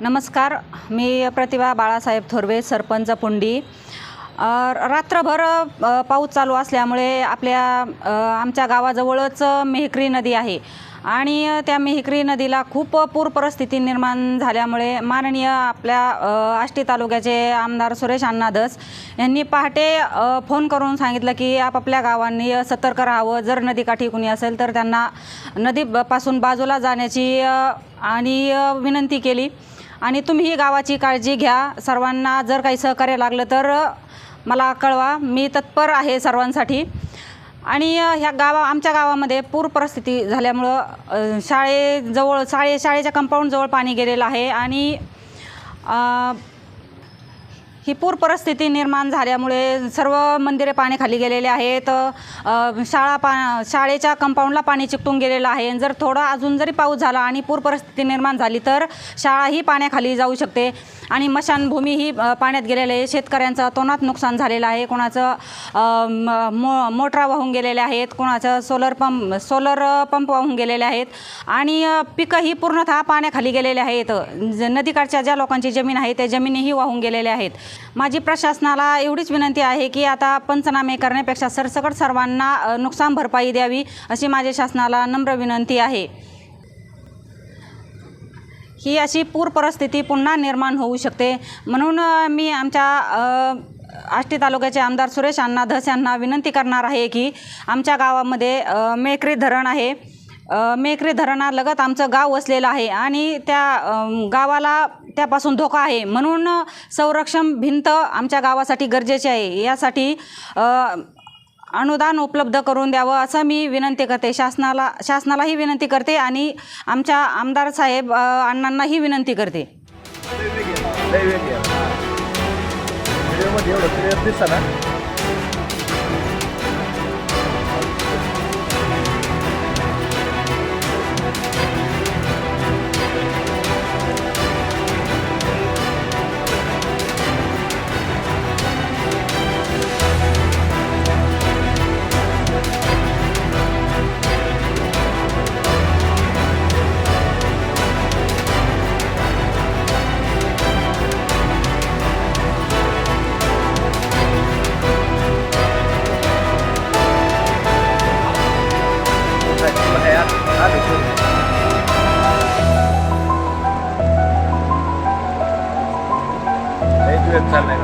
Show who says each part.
Speaker 1: नमस्कार मी प्रतिभा बाळासाहेब थोरवे सरपंच पुंडी. रात्रभर पाऊस चालू असल्यामुळे आपल्या आमच्या गावाजवळच मेहकरी नदी आहे. आणि त्या मेहकरी नदीला खूप पूर परिस्थिती निर्माण झाल्यामुळे माननीय आपल्या आष्टी तालुक्याचे आमदार सुरेश अण्णा धस यांनी पहाटे फोन करून सांगितलं की आपापल्या गावांनी सतर्क राहावं. जर नदीकाठी कुणी असेल तर त्यांना नदीपासून बाजूला जाण्याची आणि विनंती केली. आणि तुम्ही गावाची काळजी घ्या. सर्वांना जर काही सहकार्य लागलं तर मला कळवा मी तत्पर आहे सर्वांसाठी. आणि ह्या गावा आमच्या गावामध्ये पूर परिस्थिती झाल्यामुळं शाळेजवळ शाळे शाळेच्या कंपाऊंडजवळ पाणी गेलेलं आहे. आणि ही पूर परिस्थिती निर्माण झाल्यामुळे सर्व मंदिरे पाण्याखाली गेलेले आहेत. शाळा पा शाळेच्या कंपाऊंडला पाणी चिकटून गेलेलं आहे. जर थोडा अजून जरी पाऊस झाला आणि पूर परिस्थिती निर्माण झाली तर शाळाही पाण्याखाली जाऊ शकते. आणि मशानभूमीही पाण्यात गेलेले आहे. शेतकऱ्यांचं तोनात नुकसान झालेलं आहे. कोणाचं म- मो मोटरा वाहून गेलेल्या आहेत. कोणाचं सोलर पंप सोलर पंप वाहून गेलेले आहेत. आणि पिकंही पूर्णतः पाण्याखाली गेलेले आहेत. ज- नदीकाठच्या ज्या लोकांची जमीन आहे त्या जमिनीही वाहून गेलेल्या आहेत. माझी प्रशासनाला एवढीच विनंती आहे की आता पंचनामे करण्यापेक्षा सरसकट सर्वांना नुकसान भरपाई द्यावी अशी माझ्या शासनाला नम्र विनंती आहे. ही अशी पूर परिस्थिती पुन्हा निर्माण होऊ शकते. म्हणून मी आमच्या आष्टी तालुक्याचे आमदार सुरेश अण्णा धस यांना विनंती करणार आहे की आमच्या गावामध्ये मेकरी धरण आहे. मेकरी धरणालगत आमचं गाव वसलेलं आहे आणि त्या गावाला त्यापासून धोका आहे म्हणून संरक्षण भिंत आमच्या गावासाठी गरजेची आहे. यासाठी अनुदान उपलब्ध करून द्यावं असं मी विनंती करते. शासनाला शासनालाही विनंती करते आणि आमच्या आमदार साहेब अण्णांनाही विनंती करते.
Speaker 2: लय वेळ 再买